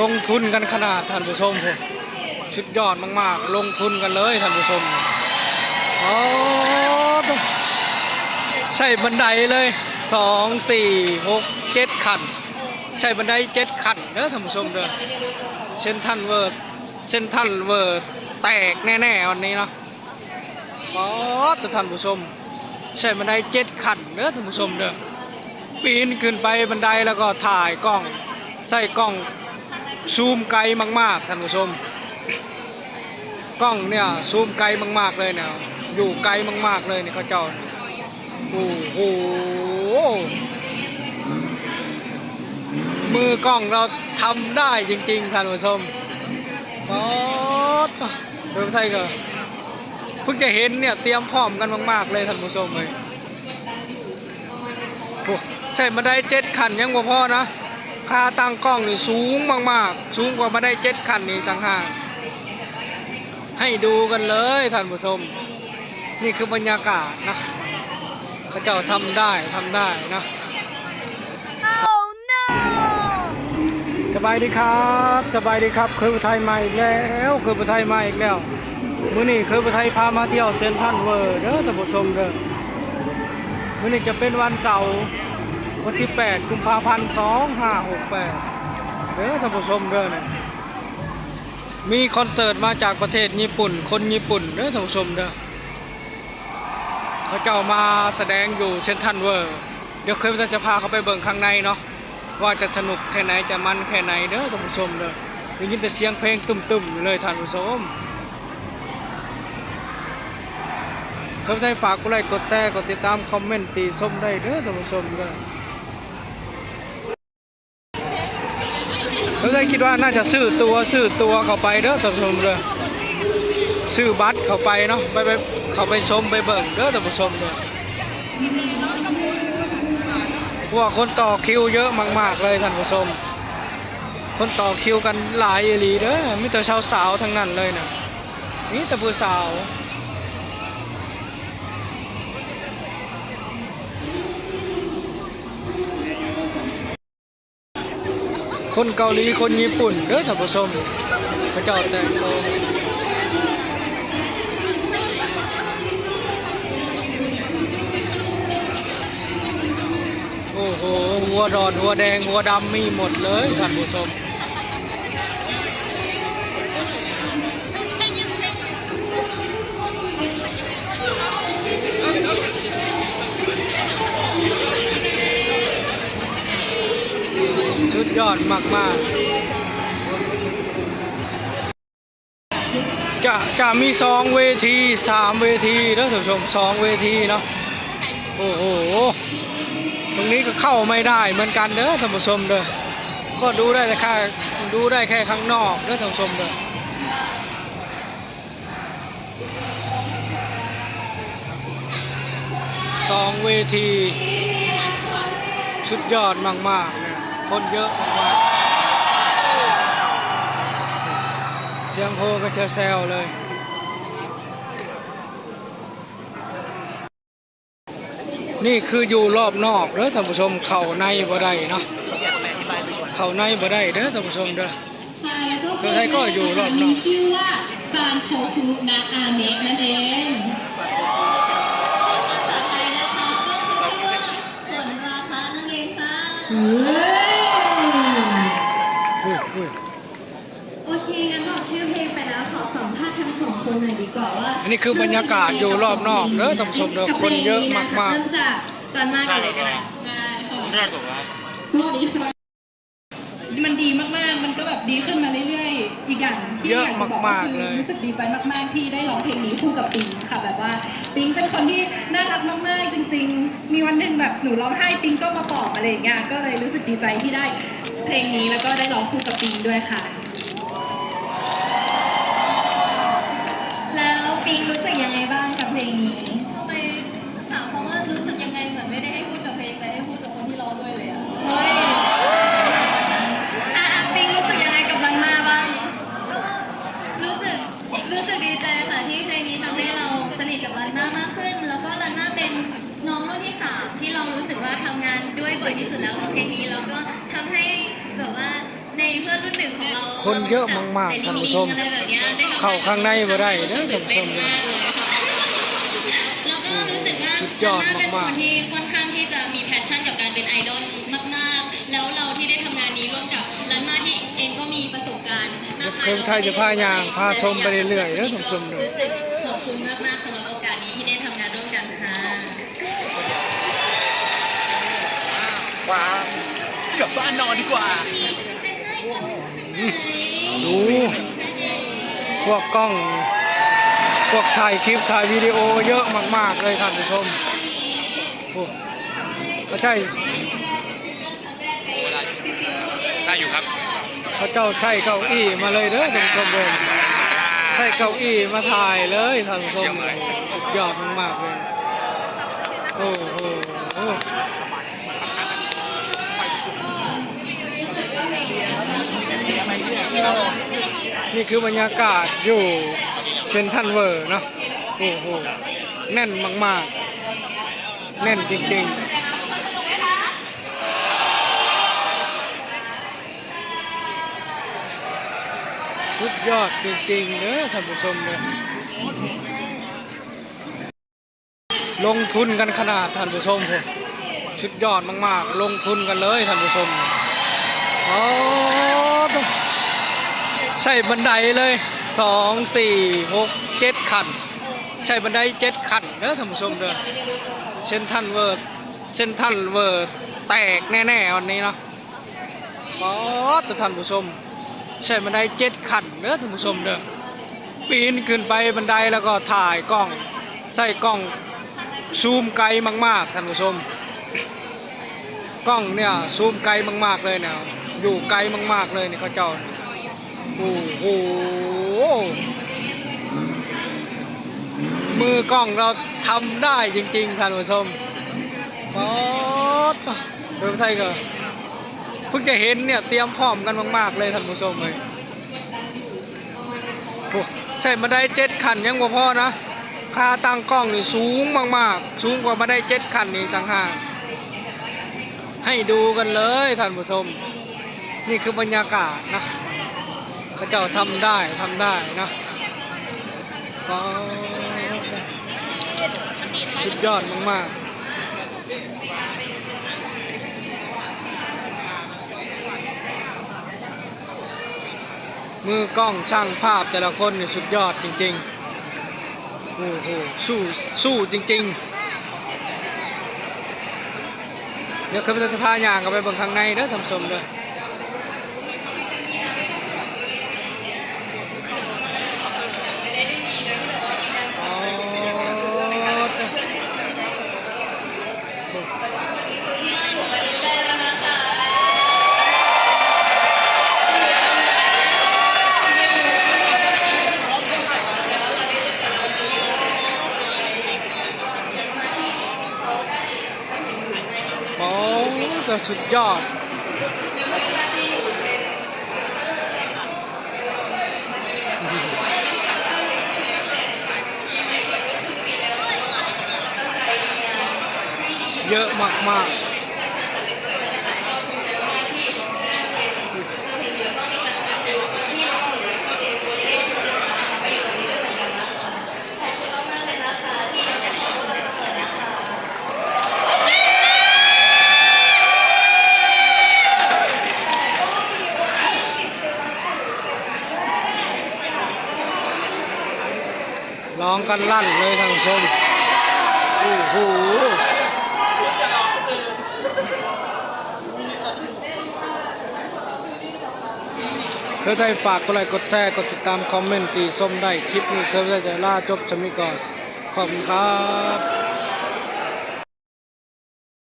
ลงทุนกันขนาดท่านผู้ชมผมสุดยอดมากๆ ลงทุนกันเลยท่านผู้ชมโอ้ใช่บันไดเลยสองสี่หกเจ็ดขัน ใช่บันไดเจ็ดขันเด้อท่านผู้ชมเด้อเซนทันเวิร์ดเซนทันเวิร์ดแตกแน่ๆวันนี้เนาะโอ้ท่านผู้ชม ใช่บันไดเจ็ดขันเด้อท่านผู้ชมเด้อปีนขึ้นไปบันไดแล้วก็ถ่ายกล้อง ใส่กล้อง ซูมไกลมากๆท่านผู้ชม กล้องเนี่ยซูมไกลมากๆเลยเนี่ยอยู่ไกลมากๆเลยเนี่ยเขาเจ้าโอ้โหมือกล้องเราทำได้จริงๆท่านผู้ชมป๊อดเมืองไทยก็เพิ่งจะเห็นเนี่ยเตรียมพร้อมกันมากๆเลยท่านผู้ชมเลยโอ้ใช่มาได้เจ็ดขันยังบ่พอนะ ค่าตั้งกล้องนี่สูงมากๆ สูงกว่ามาได้เจ็ดขันนี่ต่างหากให้ดูกันเลยท่านผู้ชม นี่คือบรรยากาศนะเขาเจ้าทำได้ทำได้นะ Oh no! สบายดีครับ สบายดีครับ เคยไปไทยมาอีกแล้วเคยไปไทยมาอีกแล้วมื้อนี้เคยไปไทยพามาเที่ยวเซนทรัลเวิร์เด้อท่านผู้ชมเด้อมื้อนี้จะเป็นวันเสาร์ วันที่ 8 กุมภาพันธ์ 2568เด้อท่านผู้ชมเด้อเนี่ยมีคอนเสิร์ตมาจากประเทศญี่ปุ่น คนญี่ปุ่นเด้อท่านผู้ชมเด้อเขาเจ้ามาแสดงอยู่เซนทรัลเวิร์ เดี๋ยวเคยจะพาเขาไปเบิ่งข้างในเนาะว่าจะสนุกแค่ไหนจะมันแค่ไหนเด้อท่านผู้ชมเด้อได้ยินแต่เสียงเพลงตุ่มๆอยู่เลยท่านผู้ชมเพิ่มใจฝากกดไลค์กดแชร์กดติดตามคอมเมนต์ตีส้มได้เด้อท่านผู้ชมเด้อ เพิ่มใจคิดว่าน่าจะซื้อตัวซื้อตัวเข้าไปเด้อท่านผู้ชมเด้อซื้อบัตรเข้าไปเนาะไปไปเข้าไปชมไปเบิ่งเด้อท่านผู้ชมเด้อพว่าคนต่อคิวเยอะมาก ๆ เลยท่านผู้ชม คนต่อคิวกันหลายอีหลีเด้อมีแต่สาวๆทั้งนั้นเลยนะมีแต่ผู้สาว คนเกาหลีคนญี่ปุ่นเด้อท่านผู้ชมพระเจ้าแต่งตัวโอ้โหหัวดอนหัวแดงหัวดำมีหมดเลยท่านผู้ชม สุดยอดมากๆจะจะมีสองเวทีสามเวทีนะท่านผู้ชมสองเวทีเนาะโอ้โหตรงนี้ก็เข้าไม่ได้เหมือนกันเด้อท่านผู้ชมเด้อก็ดูได้แต่แค่ดูได้แค่ข้างนอกเด้อท่านผู้ชมเด้อสองเวที สุดยอดมาก ๆ คนเยอะมากๆเสียงโฮก็เชลแซวเลยนี่คืออยู่รอบนอกเด้อท่านผู้ชมเข้าในบ่ได้เนาะเข้าในบ่ได้เด้อท่านผู้ชมเด้อคือไทยก็อยู่รอบนอกมีชื่อว่าซานโคทูนาอาเมะนั่นเองภาษาไทยนะคะก็คือส่วนราคานั่นเองค่ะ อุ้ยอุ้ย โอเคงั้นบอกชื่อเพลงไปแล้วขอสัมภาษณ์ทั้งสองคนหน่อยดีกว่าว่า อั นี้คือบรรยากาศอยู่รอบนอกเด้อท่านผู้ชมเด้อคนเยอะมากเริ่มากตอนมาก่อนเลยค่ได้ค่ะสวัสดีค่ะมันดีมากๆ มันก็แบบดีขึ้นมาเรื่อยๆ อีกอย่างที่อยากจะบอกก็คือรู้สึกดีใจมากๆ ที่ได้ร้องเพลงนี้คู่กับปิงค่ะแบบว่าปิงเป็นคนที่น่ารักมากๆ จริง ๆ มีวันหนึ่งแบบหนูร้องไห้ปิงก็มาปลอบอะไรอย่างเงี้ย ก็เลยรู้สึกดีใจที่ได้เพลงนี้แล้วก็ได้ร้องคู่กับปิงด้วยค่ะ แล้ว ปิงรู้สึกยังไงบ้างกับเพลงนี้ ทำไมถามเพราะว่ารู้สึกยังไงเหมือนไม่ได้ให้พูดกับเพลงแต่ให้พูดกับคนที่ร้องด้วยเลยอะเฮ้ยอะอะปิงรู้สึกยังไงกับรันมาบ้างก็รู้สึกรู้สึกดีใจค่ะที่เพลงนี้ทำให้เราสนิทกับรันมามากขึ้น แล้วก็รันมาเป็นน้องรุ่นที่สามที่เรารู้สึกว่าทำงานด้วยบ่อยที่สุดแล้วกับเพลงนี้แล้วก็ทำให้แบบว่าใน เพื่อนรุ่นหนึ่งของเราคนเยอะมากๆท่านผู้ชม อะไรแบบเนี้ยได้ทำเข้าข้างในบ่ได้เด้อท่านผู้ชมแล้วก็รู้สึกว่าสุดยอดมันเป็นมากๆคนที่ค่อนข้างที่จะมีแพชชั่นกับการเป็นไอดอลมากๆ แล้วเราที่ได้ทำงานนี้ร่วมกับรันมาที่เองก็มีประสบการณ์มากมาย เครื่องไทยจะพายางพาชมไปเรื่อยๆเด้อท่านผู้ชมเด้อ รู้สึกขอบคุณมาก ๆสำหรับโอกาสนี้ที่ได้ทำงานร่วมกันค่ะกลับบ้านนอนดีกว่า ดู พวกกล้อง พวกถ่ายคลิปถ่ายวิดีโอเยอะมาก ๆ เลยท่านผู้ชมโอ้เขาใช่ได้อยู่ครับเขาเจ้าใช้เก้าอี้มาเลยเด้อท่านผู้ชมเลยใช้เก้าอี้มาถ่ายเลยท่านผู้ชมเลยสุดยอดมากๆเลยโอ้โห นี่คือบรรยากาศอยู่เซนทันเวอร์เนาะโอ้โหแน่นมากๆ แน่นจริงๆสุดยอดจริงๆเนอะท่านผู้ชมเลยลงทุนกันขนาดท่านผู้ชมผมสุดยอดมากๆ ลงทุนกันเลยท่านผู้ชมโอ้ ใช่บันไดเลยสองสี่หกเจ็ดขัน ใช่บันไดเจ็ดขันเนอะท่านผู้ชมเด้อเซนทันเวิร์ดเซนทันเวิร์แตกแน่ๆวันนี้เนาะป๊อดท่านผู้ชม ใช่บันไดเจ็ดขันเด้อท่านผู้ชมเด้อปีนขึ้นไปบันไดแล้วก็ถ่ายกล้อง ใส่กล้องซูมไกลมากๆท่านผู้ชม กล้องเนี่ยซูมไกลมากๆเลยเนี่ยอยู่ไกลมากๆเลยเนี่ยเขาเจ้า โอ้โห มือกล้องเราทำได้จริงๆท่านผู้ชมป๊อดเพิ่มไทยก็เพิ่งจะเห็นเนี่ยเตรียมพร้อมกันมากๆเลยท่านผู้ชมเลยโอ้ใช่มาได้เจ็ดขันยังบ่พอนะค่าตั้งกล้องนี่สูงมากๆ สูงกว่ามาได้เจ็ดขันนี่ต่างหากให้ดูกันเลยท่านผู้ชม นี่คือบรรยากาศนะ เขาเจ้าทำได้ทำได้นะก็สุดยอดมากๆ มือกล้องช่างภาพแต่ละคนเนี่ยสุดยอดจริงๆ โอ้โห สู้ สู้จริง ๆเดี๋ยวเขาจะพาอย่างกันไปเบิ่งข้างในเด้อท่านผู้ชมเด้ออจ้ะโอ้ แบบสุดยอด เยอะมากๆ กันลั่นเลยทางชมโอ้โหเคยใจฝากกดไลค์กดแชร์กดติดตามคอมเมนต์ตีส้มได้คลิปนี้เคยใจจะล่าจบชมิก่อนขอบคุณครับ